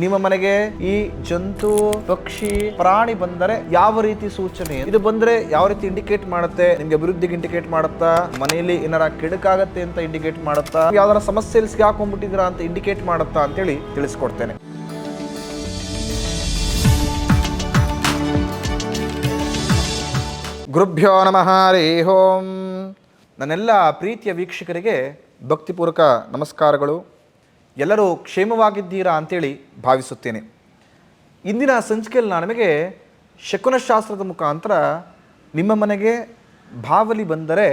ನಿಮ್ಮ ಮನೆಗೆ ಈ ಜಂತು, ಪಕ್ಷಿ, ಪ್ರಾಣಿ ಬಂದರೆ ಯಾವ ರೀತಿ ಸೂಚನೆ? ಇದು ಬಂದ್ರೆ ಯಾವ ರೀತಿ ಇಂಡಿಕೇಟ್ ಮಾಡುತ್ತೆ? ನಿಮ್ಗೆ ಅಭಿವೃದ್ಧಿಗೆ ಇಂಡಿಕೇಟ್ ಮಾಡುತ್ತಾ? ಮನೆಯಲ್ಲಿ ಏನಾರ ಕೆಡಕಾಗತ್ತೆ ಅಂತ ಇಂಡಿಕೇಟ್ ಮಾಡುತ್ತಾ? ಯಾವ್ದಾರ ಸಮಸ್ಯೆಯಲ್ಲಿ ಸಿಗಾಕೊಂಡ್ಬಿಟ್ಟಿದ್ದೀರಾ ಅಂತ ಇಂಡಿಕೇಟ್ ಮಾಡುತ್ತಾ ಅಂತೇಳಿ ತಿಳಿಸ್ಕೊಡ್ತೇನೆ. ಗುರುಭ್ಯೋ ನಮಃ ರೇ ಹೋಂ ನನ್ನೆಲ್ಲ ಪ್ರೀತಿಯ ವೀಕ್ಷಕರಿಗೆ ಭಕ್ತಿಪೂರ್ವಕ ನಮಸ್ಕಾರಗಳು. ಎಲ್ಲರೂ ಕ್ಷೇಮವಾಗಿದ್ದೀರಾ ಅಂತೇಳಿ ಭಾವಿಸುತ್ತೇನೆ. ಇಂದಿನ ಸಂಚಿಕೆಯಲ್ಲಿ ನಾನು ನಿಮಗೆ ಶಕುನಶಾಸ್ತ್ರದ ಮುಖಾಂತರ ನಿಮ್ಮ ಮನೆಗೆ ಬಾವಲಿ ಬಂದರೆ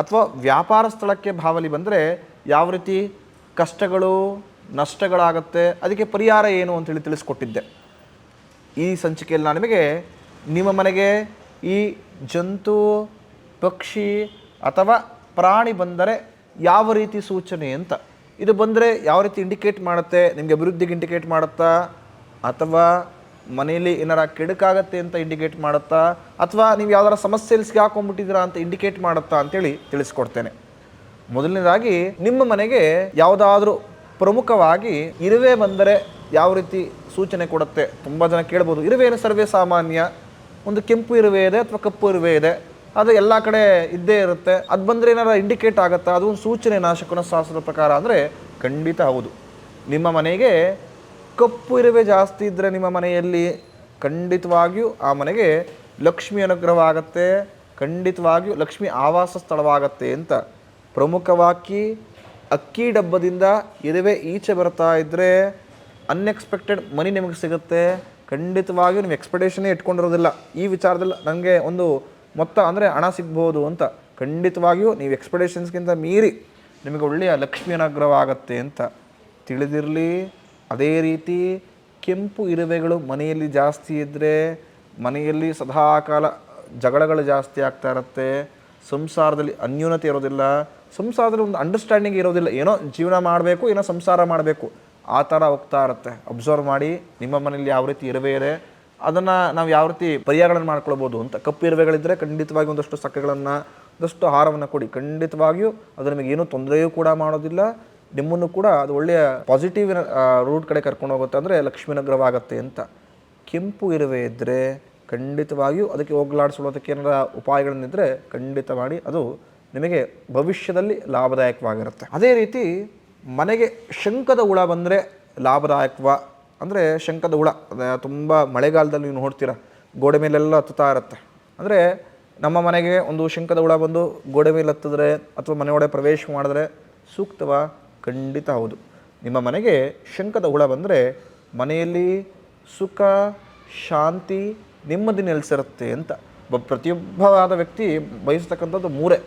ಅಥವಾ ವ್ಯಾಪಾರ ಸ್ಥಳಕ್ಕೆ ಬಾವಲಿ ಬಂದರೆ ಯಾವ ರೀತಿ ಕಷ್ಟಗಳು, ನಷ್ಟಗಳಾಗುತ್ತೆ, ಅದಕ್ಕೆ ಪರಿಹಾರ ಏನು ಅಂತೇಳಿ ತಿಳಿಸ್ಕೊಟ್ಟಿದ್ದೆ. ಈ ಸಂಚಿಕೆಯಲ್ಲಿ ನಾನು ನಿಮಗೆ ನಿಮ್ಮ ಮನೆಗೆ ಈ ಜಂತು, ಪಕ್ಷಿ ಅಥವಾ ಪ್ರಾಣಿ ಬಂದರೆ ಯಾವ ರೀತಿ ಸೂಚನೆ ಅಂತ ಇದು ಬಂದರೆ ಯಾವ ರೀತಿ ಇಂಡಿಕೇಟ್ ಮಾಡುತ್ತೆ? ನಿಮಗೆ ಅಭಿವೃದ್ಧಿಗೆ ಇಂಡಿಕೇಟ್ ಮಾಡುತ್ತಾ? ಅಥವಾ ಮನೆಯಲ್ಲಿ ಏನಾರ ಕೆಡುಕಾಗತ್ತೆ ಅಂತ ಇಂಡಿಕೇಟ್ ಮಾಡುತ್ತಾ? ಅಥವಾ ನೀವು ಯಾವ್ದಾರ ಸಮಸ್ಯೆಯಲ್ಲಿ ಸಿಗಾಕೊಂಡ್ಬಿಟ್ಟಿದ್ದೀರಾ ಅಂತ ಇಂಡಿಕೇಟ್ ಮಾಡುತ್ತಾ ಅಂತೇಳಿ ತಿಳಿಸ್ಕೊಡ್ತೇನೆ. ಮೊದಲನೇದಾಗಿ, ನಿಮ್ಮ ಮನೆಗೆ ಯಾವುದಾದ್ರೂ ಪ್ರಮುಖವಾಗಿ ಇರುವೆ ಬಂದರೆ ಯಾವ ರೀತಿ ಸೂಚನೆ ಕೊಡುತ್ತೆ? ತುಂಬ ಜನ ಕೇಳ್ಬೋದು. ಏನು ಸರ್ವೇ ಸಾಮಾನ್ಯ. ಒಂದು ಕೆಂಪು ಇರುವೆ ಇದೆ ಅಥವಾ ಕಪ್ಪು ಇರುವೆ ಇದೆ. ಅದು ಎಲ್ಲ ಕಡೆ ಇದ್ದೇ ಇರುತ್ತೆ. ಅದು ಬಂದರೆ ಏನಾರು ಇಂಡಿಕೇಟ್ ಆಗುತ್ತಾ? ಅದು ಒಂದು ಸೂಚನೆ ನಾಶಕನ ಶಾಸ್ತ್ರದ ಪ್ರಕಾರ ಅಂದರೆ ಖಂಡಿತ ಹೌದು. ನಿಮ್ಮ ಮನೆಗೆ ಕಪ್ಪು ಇರುವೆ ಜಾಸ್ತಿ ಇದ್ದರೆ ನಿಮ್ಮ ಮನೆಯಲ್ಲಿ ಖಂಡಿತವಾಗಿಯೂ ಆ ಮನೆಗೆ ಲಕ್ಷ್ಮಿ ಅನುಗ್ರಹವಾಗತ್ತೆ, ಖಂಡಿತವಾಗಿಯೂ ಲಕ್ಷ್ಮಿ ಆವಾಸ ಸ್ಥಳವಾಗತ್ತೆ ಅಂತ ಪ್ರಮುಖವಾಗಿ ಅಕ್ಕಿ ಡಬ್ಬದಿಂದ ಇರುವೆ ಈಚೆ ಬರ್ತಾ ಇದ್ದರೆ ಅನ್ಎಕ್ಸ್ಪೆಕ್ಟೆಡ್ ಮನಿ ನಿಮಗೆ ಸಿಗುತ್ತೆ. ಖಂಡಿತವಾಗಿಯೂ ನೀವು ಎಕ್ಸ್ಪೆಕ್ಟೇಷನ್ನೇ ಇಟ್ಕೊಂಡಿರೋದಿಲ್ಲ. ಈ ವಿಚಾರದಲ್ಲಿ ನನಗೆ ಒಂದು ಮೊತ್ತ ಅಂದರೆ ಹಣ ಸಿಗ್ಬೋದು ಅಂತ ಖಂಡಿತವಾಗಿಯೂ ನೀವು ಎಕ್ಸ್ಪೆಕ್ಟೇಷನ್ಸ್ಗಿಂತ ಮೀರಿ ನಿಮಗೆ ಒಳ್ಳೆಯ ಲಕ್ಷ್ಮಿ ಅನುಗ್ರಹವಾಗತ್ತೆ ಅಂತ ತಿಳಿದಿರಲಿ. ಅದೇ ರೀತಿ ಕೆಂಪು ಇರುವೆಗಳು ಮನೆಯಲ್ಲಿ ಜಾಸ್ತಿ ಇದ್ದರೆ ಮನೆಯಲ್ಲಿ ಸದಾಕಾಲ ಜಗಳಗಳು ಜಾಸ್ತಿ ಆಗ್ತಾ ಇರುತ್ತೆ. ಸಂಸಾರದಲ್ಲಿ ಅನ್ಯೂನತೆ ಇರೋದಿಲ್ಲ. ಸಂಸಾರದಲ್ಲಿ ಒಂದು ಅಂಡರ್ಸ್ಟ್ಯಾಂಡಿಂಗ್ ಇರೋದಿಲ್ಲ. ಏನೋ ಜೀವನ ಮಾಡಬೇಕು, ಏನೋ ಸಂಸಾರ ಮಾಡಬೇಕು. ಆ ಥರ ಹೋಗ್ತಾ ಇರುತ್ತೆ. ಅಬ್ಸರ್ವ್ ಮಾಡಿ ನಿಮ್ಮ ಮನೆಯಲ್ಲಿ ಯಾವ ರೀತಿ ಇರುವೆ ಇದೆ ಅದನ್ನು ನಾವು ಯಾವ ರೀತಿ ಪರಿಹಾರಗಳನ್ನು ಮಾಡ್ಕೊಳ್ಬೋದು ಅಂತ ಕಪ್ಪು ಇರುವೆಗಳಿದ್ದರೆ ಖಂಡಿತವಾಗಿ ಒಂದಷ್ಟು ಸಕ್ಕರೆಗಳನ್ನು ಒಂದಷ್ಟು ಆಹಾರವನ್ನು ಕೊಡಿ. ಖಂಡಿತವಾಗಿಯೂ ಅದು ನಿಮಗೆ ಏನೂ ತೊಂದರೆಯೂ ಕೂಡ ಮಾಡೋದಿಲ್ಲ. ನಿಮ್ಮನ್ನು ಕೂಡ ಅದು ಒಳ್ಳೆಯ ಪಾಸಿಟಿವ್ ರೂಟ್ ಕಡೆ ಕರ್ಕೊಂಡು ಹೋಗುತ್ತೆ ಅಂದರೆ ಲಕ್ಷ್ಮೀ ಅನುಗ್ರಹವಾಗತ್ತೆ ಅಂತ. ಕೆಂಪು ಇರುವೆ ಇದ್ದರೆ ಖಂಡಿತವಾಗಿಯೂ ಅದಕ್ಕೆ ಹೋಗ್ಲಾಡಿಸೋದಕ್ಕೆ ಏನಾರ ಉಪಾಯಗಳನ್ನಿದ್ದರೆ ಖಂಡಿತ ಮಾಡಿ ಅದು ನಿಮಗೆ ಭವಿಷ್ಯದಲ್ಲಿ ಲಾಭದಾಯಕವಾಗಿರುತ್ತೆ. ಅದೇ ರೀತಿ ಮನೆಗೆ ಶಂಕದ ಹುಳ ಬಂದರೆ ಲಾಭದಾಯಕವ ಅಂದರೆ ಶಂಕದ ಹುಳ ತುಂಬ ಮಳೆಗಾಲದಲ್ಲಿ ನೀವು ನೋಡ್ತೀರ, ಗೋಡೆ ಮೇಲೆಲ್ಲ ಹತ್ತುತ್ತಾ ಇರುತ್ತೆ. ಅಂದರೆ ನಮ್ಮ ಮನೆಗೆ ಒಂದು ಶಂಕದ ಹುಳ ಬಂದು ಗೋಡೆ ಮೇಲೆ ಹತ್ತಿದ್ರೆ ಅಥವಾ ಮನೆಯೊಳಗೆ ಪ್ರವೇಶ ಮಾಡಿದ್ರೆ ಸೂಕ್ತವ? ಖಂಡಿತ ಹೌದು. ನಿಮ್ಮ ಮನೆಗೆ ಶಂಕದ ಹುಳ ಬಂದರೆ ಮನೆಯಲ್ಲಿ ಸುಖ, ಶಾಂತಿ, ನೆಮ್ಮದಿ ನೆಲೆಸಿರುತ್ತೆ ಅಂತ. ಒಬ್ಬ ಪ್ರತಿಯೊಬ್ಬವಾದ ವ್ಯಕ್ತಿ ಬಯಸ್ತಕ್ಕಂಥದ್ದು ಮೂರೇ.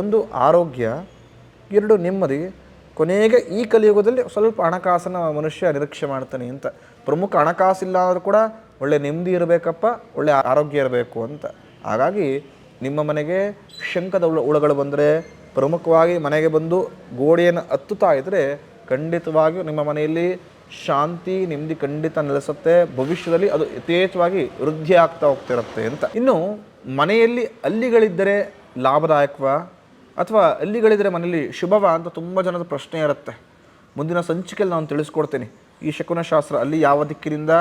ಒಂದು ಆರೋಗ್ಯ, ಎರಡು ನೆಮ್ಮದಿ ಕೊನೆಗೆ ಈ ಕಲಿಯುಗದಲ್ಲಿ ಸ್ವಲ್ಪ ಹಣಕಾಸನ್ನ ಮನುಷ್ಯ ನಿರೀಕ್ಷೆ ಮಾಡ್ತಾನೆ ಅಂತ. ಪ್ರಮುಖ ಹಣಕಾಸಿಲ್ಲ ಆದರೂ ಕೂಡ ಒಳ್ಳೆ ನೆಮ್ಮದಿ ಇರಬೇಕಪ್ಪ, ಒಳ್ಳೆ ಆರೋಗ್ಯ ಇರಬೇಕು ಅಂತ. ಹಾಗಾಗಿ ನಿಮ್ಮ ಮನೆಗೆ ಶಂಕದ ಹುಳ ಹುಳಗಳು ಬಂದರೆ ಪ್ರಮುಖವಾಗಿ ಮನೆಗೆ ಬಂದು ಗೋಡೆಯನ್ನು ಹತ್ತುತ್ತಾ ಇದ್ದರೆ ಖಂಡಿತವಾಗಿಯೂ ನಿಮ್ಮ ಮನೆಯಲ್ಲಿ ಶಾಂತಿ, ನೆಮ್ಮದಿ ಖಂಡಿತ ನೆಲೆಸುತ್ತೆ. ಭವಿಷ್ಯದಲ್ಲಿ ಅದು ಯಥೇಚ್ಛವಾಗಿ ವೃದ್ಧಿ ಆಗ್ತಾ ಹೋಗ್ತಿರುತ್ತೆ ಅಂತ. ಇನ್ನು ಮನೆಯಲ್ಲಿ ಅಲ್ಲಿಗಳಿದ್ದರೆ ಲಾಭದಾಯಕವ? ಅಥವಾ ಅಲ್ಲಿಗಳಿದ್ರೆ ಮನೆಯಲ್ಲಿ ಶುಭವ ಅಂತ ತುಂಬ ಜನದ ಪ್ರಶ್ನೆ ಇರುತ್ತೆ. ಮುಂದಿನ ಸಂಚಿಕೆಯಲ್ಲಿ ನಾನು ತಿಳಿಸ್ಕೊಡ್ತೀನಿ. ಈ ಶಕುನಶಾಸ್ತ್ರ ಅಲ್ಲಿ ಯಾವ ದಿಕ್ಕಿನಿಂದ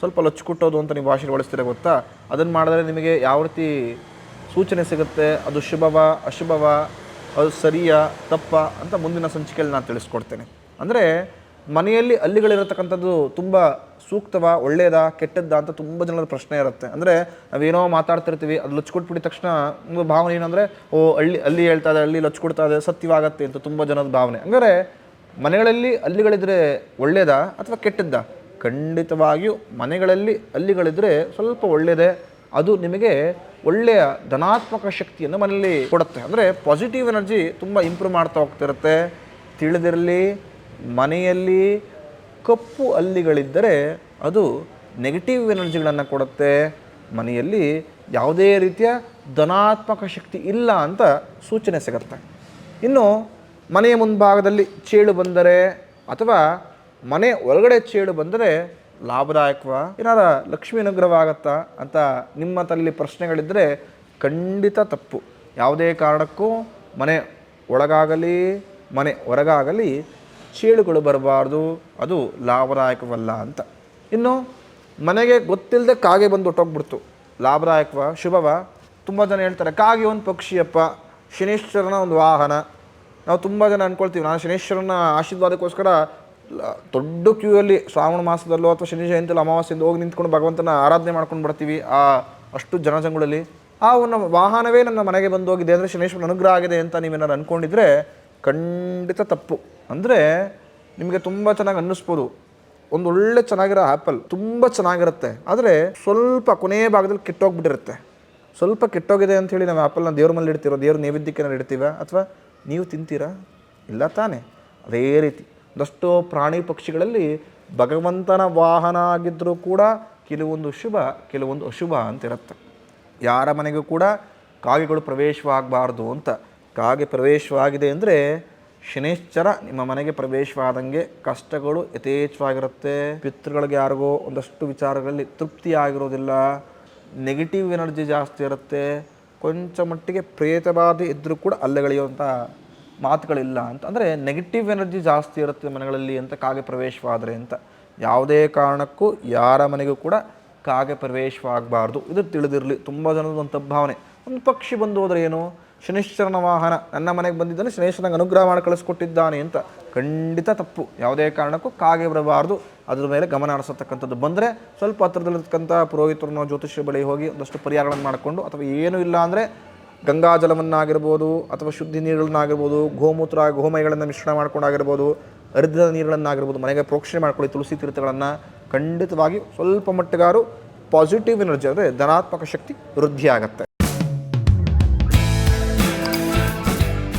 ಸ್ವಲ್ಪ ಲೊಚ್ಚುಕೊಟ್ಟೋದು ಅಂತ ನೀವು ಆಶೀರ್ವಡಿಸ್ತೀರ ಗೊತ್ತಾ? ಅದನ್ನು ಮಾಡಿದ್ರೆ ನಿಮಗೆ ಯಾವ ರೀತಿ ಸೂಚನೆ ಸಿಗುತ್ತೆ? ಅದು ಶುಭವ, ಅಶುಭವ, ಅದು ಸರಿಯಾ, ತಪ್ಪ ಅಂತ ಮುಂದಿನ ಸಂಚಿಕೆಯಲ್ಲಿ ನಾನು ತಿಳಿಸ್ಕೊಡ್ತೇನೆ. ಅಂದರೆ ಮನೆಯಲ್ಲಿ ಅಲ್ಲಿಗಳಿರತಕ್ಕಂಥದ್ದು ತುಂಬ ಸೂಕ್ತವ, ಒಳ್ಳೆಯದಾ, ಕೆಟ್ಟದ್ದಾ ಅಂತ ತುಂಬ ಜನರ ಪ್ರಶ್ನೆ ಇರುತ್ತೆ. ಅಂದರೆ ನಾವೇನೋ ಮಾತಾಡ್ತಿರ್ತೀವಿ, ಅದು ಲೊಚ್ಕೊಟ್ಬಿಟ್ಟಿದ ತಕ್ಷಣ ಒಂದು ಭಾವನೆ ಏನಂದರೆ, ಓ, ಹಳ್ಳಿ ಅಲ್ಲಿ ಹೇಳ್ತಾ ಇದೆ, ಹಳ್ಳಿ ಲೊಚ್ಕೊಡ್ತಾ ಇದೆ, ಸತ್ಯವಾಗತ್ತೆ ಅಂತ ತುಂಬ ಜನದ ಭಾವನೆ. ಅಂದರೆ ಮನೆಗಳಲ್ಲಿ ಅಲ್ಲಿಗಳಿದ್ರೆ ಒಳ್ಳೆಯದಾ ಅಥವಾ ಕೆಟ್ಟದ್ದಾ? ಖಂಡಿತವಾಗಿಯೂ ಮನೆಗಳಲ್ಲಿ ಅಲ್ಲಿಗಳಿದ್ರೆ ಸ್ವಲ್ಪ ಒಳ್ಳೆಯದೇ. ಅದು ನಿಮಗೆ ಒಳ್ಳೆಯ ಧನಾತ್ಮಕ ಶಕ್ತಿಯನ್ನು ಮನೆಯಲ್ಲಿ ಕೊಡುತ್ತೆ. ಅಂದರೆ ಪಾಸಿಟಿವ್ ಎನರ್ಜಿ ತುಂಬ ಇಂಪ್ರೂವ್ ಮಾಡ್ತಾ ಹೋಗ್ತಿರುತ್ತೆ. ತಿಳಿದಿರಲಿ ಮನೆಯಲ್ಲಿ ಕಪ್ಪು ಅಲ್ಲಿಗಳಿದ್ದರೆ ಅದು ನೆಗೆಟಿವ್ ಎನರ್ಜಿಗಳನ್ನು ಕೊಡುತ್ತೆ. ಮನೆಯಲ್ಲಿ ಯಾವುದೇ ರೀತಿಯ ಧನಾತ್ಮಕ ಶಕ್ತಿ ಇಲ್ಲ ಅಂತ ಸೂಚನೆ ಸಿಗುತ್ತೆ. ಇನ್ನು ಮನೆಯ ಮುಂಭಾಗದಲ್ಲಿ ಚೇಳು ಬಂದರೆ ಅಥವಾ ಮನೆ ಒಳಗಡೆ ಚೇಳು ಬಂದರೆ ಲಾಭದಾಯಕವಾ, ಏನಾರ ಲಕ್ಷ್ಮಿ ಅನುಗ್ರಹವಾಗತ್ತಾ ಅಂತ ನಿಮ್ಮ ತಲೆಯಲ್ಲಿ ಪ್ರಶ್ನೆಗಳಿದ್ದರೆ ಖಂಡಿತ ತಪ್ಪು. ಯಾವುದೇ ಕಾರಣಕ್ಕೂ ಮನೆ ಒಳಗಾಗಲಿ, ಮನೆ ಹೊರಗಾಗಲಿ ಚೇಳುಗಳು ಬರಬಾರ್ದು, ಅದು ಲಾಭದಾಯಕವಲ್ಲ ಅಂತ. ಇನ್ನು ಮನೆಗೆ ಗೊತ್ತಿಲ್ಲದೆ ಕಾಗೆ ಬಂದು ಹೊಟ್ಟೋಗ್ಬಿಡ್ತು. ಲಾಭದಾಯಕವ, ಶುಭವ. ತುಂಬ ಜನ ಹೇಳ್ತಾರೆ, ಕಾಗೆ ಒಂದು ಪಕ್ಷಿಯಪ್ಪ, ಶನೇಶ್ವರನ ಒಂದು ವಾಹನ. ನಾವು ತುಂಬ ಜನ ಅಂದ್ಕೊಳ್ತೀವಿ ನಾನು ಶನೇಶ್ವರನ ಆಶೀರ್ವಾದಕ್ಕೋಸ್ಕರ ದೊಡ್ಡ ಕ್ಯೂ ಅಲ್ಲಿ ಶ್ರಾವಣ ಮಾಸದಲ್ಲೋ ಅಥವಾ ಶನಿ ಜಯಂತಿಯಲ್ಲಿ ಅಮಾವಾಸ್ಯೆಯಿಂದ ಹೋಗಿ ನಿಂತ್ಕೊಂಡು ಭಗವಂತನ ಆರಾಧನೆ ಮಾಡ್ಕೊಂಡು ಬರ್ತೀವಿ ಆ ಅಷ್ಟು ಜನಜಂಗುಳಲ್ಲಿ. ಆ ಒಂದು ವಾಹನವೇ ನನ್ನ ಮನೆಗೆ ಬಂದು ಹೋಗಿದೆ ಅಂದರೆ ಶನೇಶ್ವರನ ಅನುಗ್ರಹ ಆಗಿದೆ ಅಂತ ನೀವೇನಾದ್ರು ಅಂದ್ಕೊಂಡಿದ್ರೆ ಖಂಡಿತ ತಪ್ಪು. ಅಂದರೆ ನಿಮಗೆ ತುಂಬ ಚೆನ್ನಾಗಿ ಅನ್ನಿಸ್ಬೋದು. ಒಂದು ಒಳ್ಳೆ ಚೆನ್ನಾಗಿರೋ ಆ್ಯಪಲ್ ತುಂಬ ಚೆನ್ನಾಗಿರುತ್ತೆ. ಆದರೆ ಸ್ವಲ್ಪ ಕೊನೆಯ ಭಾಗದಲ್ಲಿ ಕೆಟ್ಟೋಗ್ಬಿಟ್ಟಿರುತ್ತೆ. ಸ್ವಲ್ಪ ಕೆಟ್ಟೋಗಿದೆ ಹೇಳಿ ನಾವು ಆ್ಯಪಲ್ನ ದೇವ್ರ ಮೇಲೆ ಇಡ್ತೀರೋ, ದೇವ್ರ ನೈವೇದ್ಯಕ್ಕೆ ಇಡ್ತೀವ? ಅಥವಾ ನೀವು ತಿಂತೀರಾ? ಇಲ್ಲ ತಾನೇ. ಅದೇ ರೀತಿ. ಒಂದಷ್ಟು ಪ್ರಾಣಿ ಪಕ್ಷಿಗಳಲ್ಲಿ ಭಗವಂತನ ವಾಹನ ಆಗಿದ್ದರೂ ಕೂಡ ಕೆಲವೊಂದು ಶುಭ, ಕೆಲವೊಂದು ಅಶುಭ ಅಂತ ಇರುತ್ತೆ ಯಾರ ಮನೆಗೂ ಕೂಡ ಕಾಗೆಗಳು ಪ್ರವೇಶವಾಗಬಾರ್ದು ಅಂತ. ಕಾಗೆ ಪ್ರವೇಶವಾಗಿದೆ ಅಂದರೆ ಶನೇಶ್ಚರ ನಿಮ್ಮ ಮನೆಗೆ ಪ್ರವೇಶವಾದಂಗೆ ಕಷ್ಟಗಳು ಯಥೇಚ್ಛವಾಗಿರುತ್ತೆ. ಪಿತೃಗಳಿಗೆ ಯಾರಿಗೋ ಒಂದಷ್ಟು ವಿಚಾರಗಳಲ್ಲಿ ತೃಪ್ತಿ ಆಗಿರೋದಿಲ್ಲ ನೆಗೆಟಿವ್ ಎನರ್ಜಿ ಜಾಸ್ತಿ ಇರುತ್ತೆ. ಕೊಂಚ ಮಟ್ಟಿಗೆ ಪ್ರೇತಬಾಧೆ ಇದ್ದರೂ ಕೂಡ ಅಲ್ಲೆಗಳಿಯುವಂಥ ಮಾತುಗಳಿಲ್ಲ ಅಂತ. ಅಂದರೆ ನೆಗೆಟಿವ್ ಎನರ್ಜಿ ಜಾಸ್ತಿ ಇರುತ್ತೆ ಮನೆಗಳಲ್ಲಿ ಅಂತ ಕಾಗೆ ಪ್ರವೇಶವಾದರೆ ಅಂತ. ಯಾವುದೇ ಕಾರಣಕ್ಕೂ ಯಾರ ಮನೆಗೂ ಕೂಡ ಕಾಗೆ ಪ್ರವೇಶವಾಗಬಾರ್ದು. ಇದು ತಿಳಿದಿರಲಿ. ತುಂಬ ಜನದ ಒಂದು ಭಾವನೆ ಒಂದು ಪಕ್ಷಿ ಬಂದು ಹೋದರೆ ಏನು? ಶನಿಶ್ಚರನ ವಾಹನ ನನ್ನ ಮನೆಗೆ ಬಂದಿದ್ದಾನೆ ಶನೇಶ್ವರನಿಗೆ ಅನುಗ್ರಹ ಮಾಡಿ ಕಳಿಸ್ಕೊಟ್ಟಿದ್ದಾನೆ ಅಂತ. ಖಂಡಿತ ತಪ್ಪು. ಯಾವುದೇ ಕಾರಣಕ್ಕೂ ಕಾಗೆ ಬರಬಾರ್ದು. ಅದ್ರ ಮೇಲೆ ಗಮನ ಹರಿಸತಕ್ಕಂಥದ್ದು ಬಂದರೆ ಸ್ವಲ್ಪ ಹತ್ರದಲ್ಲಿರ್ತಕ್ಕಂಥ ಪುರೋಹಿತರನ್ನೋ ಜ್ಯೋತಿಷ್ಯ ಬಳಿ ಹೋಗಿ ಒಂದಷ್ಟು ಪರಿಹಾರಗಳನ್ನು ಮಾಡಿಕೊಂಡು ಅಥವಾ ಏನೂ ಇಲ್ಲ ಅಂದರೆ ಗಂಗಾಜಲವನ್ನಾಗಿರ್ಬೋದು ಅಥವಾ ಶುದ್ಧಿ ನೀರುಗಳನ್ನಾಗಿರ್ಬೋದು, ಗೋಮೂತ್ರ, ಗೋಮಯಗಳನ್ನು ಮಿಶ್ರಣ ಮಾಡ್ಕೊಂಡಾಗಿರ್ಬೋದು ಅರ್ಧದ ನೀರುಗಳನ್ನಾಗಿರ್ಬೋದು, ಮನೆಗೆ ಪ್ರೋಕ್ಷಣೆ ಮಾಡ್ಕೊಳ್ಳಿ, ತುಳಸಿ ತೀರ್ಥಗಳನ್ನು ಖಂಡಿತವಾಗಿ ಸ್ವಲ್ಪ ಮಟ್ಟಿಗಾರು ಪಾಸಿಟಿವ್ ಎನರ್ಜಿ ಅಂದರೆ ಧನಾತ್ಮಕ ಶಕ್ತಿ ವೃದ್ಧಿ